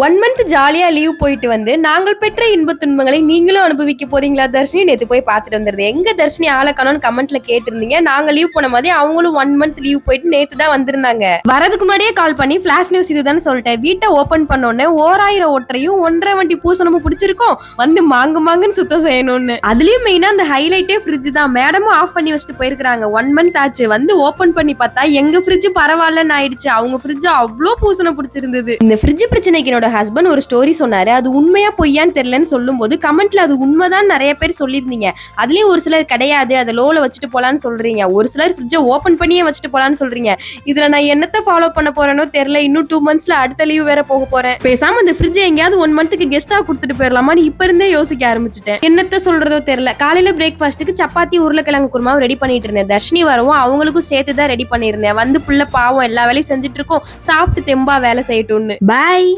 One month ஜாலியா leave போயிட்டு வந்து நாங்கள் பெற்ற இன்ப துன்பங்களை நீங்களும் அனுபவிக்க போறீங்களா? தர்ஷினி நேற்று போய் பார்த்துட்டு வந்துருது எங்க தர்ஷினி ஆளக்கணும்னு கமெண்ட்ல கேட்டிருந்தீங்க. நாங்க லீவ் போன மாதிரி அவங்களும் ஒன் மந்த் லீவ் போயிட்டு நேத்து தான் வந்திருந்தாங்க. வரதுக்கு முன்னாடியே கால் பண்ணி பிளாஷ் நியூஸ் இதுதான் சொல்லிட்டேன். வீட்டை ஓபன் பண்ணோன்னே ஓராயிரம் ஒற்றையும் ஒன்றரை வண்டி பூசணமும் பிடிச்சிருக்கோம். வந்து மாங்கு மாங்குன்னு சுத்தம் செய்யணும்னு. அதுலயும் மெயினா அந்த ஹைலைட்டே ஃப்ரிட்ஜ் தான். மேடமும் ஆஃப் பண்ணி வச்சுட்டு போயிருக்காங்க ஒன் மந்த் ஆச்சு. வந்து ஓபன் பண்ணி பார்த்தா எங்க ஃப்ரிட்ஜ் பரவாயில்லன்னு ஆயிடுச்சு. அவங்க ஃப்ரிட்ஜ் அவ்வளோ பூசணம் பிடிச்சிருந்தது. இந்த ஃப்ரிட்ஜ் பிரச்சனைக்கு என்னோட ஹஸ்பண்ட் ஒரு ஸ்டோரி சொன்னாரு. அது உண்மையா பொய்யான்னு தெரியலன்னு சொல்லும்போது கமெண்ட்ல அது உண்மைதான் நிறைய பேர் சொல்லியிருந்தீங்க. அதுலயும் ஒரு சிலர் கிடையாது அதை லோல வச்சுட்டு போலான்னு சொல்றீங்க. ஒரு சிலர் ஃப்ரிட்ஜை ஓபன் பண்ணியே வச்சுட்டு போலான்னு சொல்றீங்க. இதுல நான் என்னத்த ஃபாலோ பண்ண போறேனோ தெரியல. இன்னும் டூ மந்த்ஸ்ல அடுத்த லீவ் வேற போக போறேன். பேசாம அந்த ஃப்ரிட்ஜை எங்கேயாவது ஒன் மந்த்துக்கு கெஸ்டா கொடுத்துட்டு போயிடலாமான்னு இப்ப இருந்தே யோசிக்க ஆரம்பிச்சிட்டேன். என்னத்த சொல்றதோ தெரியல. காலையில பிரேக்ஃபாஸ்ட்டுக்கு சப்பாத்தி உருளைக்கிழங்கு குருமாவும் ரெடி பண்ணிட்டு இருந்தேன். தர்ஷினி வரவும் அவங்களுக்கும் சேர்த்து தான் ரெடி பண்ணியிருந்தேன். வந்து புள்ள பாவம் எல்லா வேலையும் செஞ்சுட்டு இருக்கோம். சாப்பிட்டு தெம்பா வேலை செய்யட்டும்னு. பாய்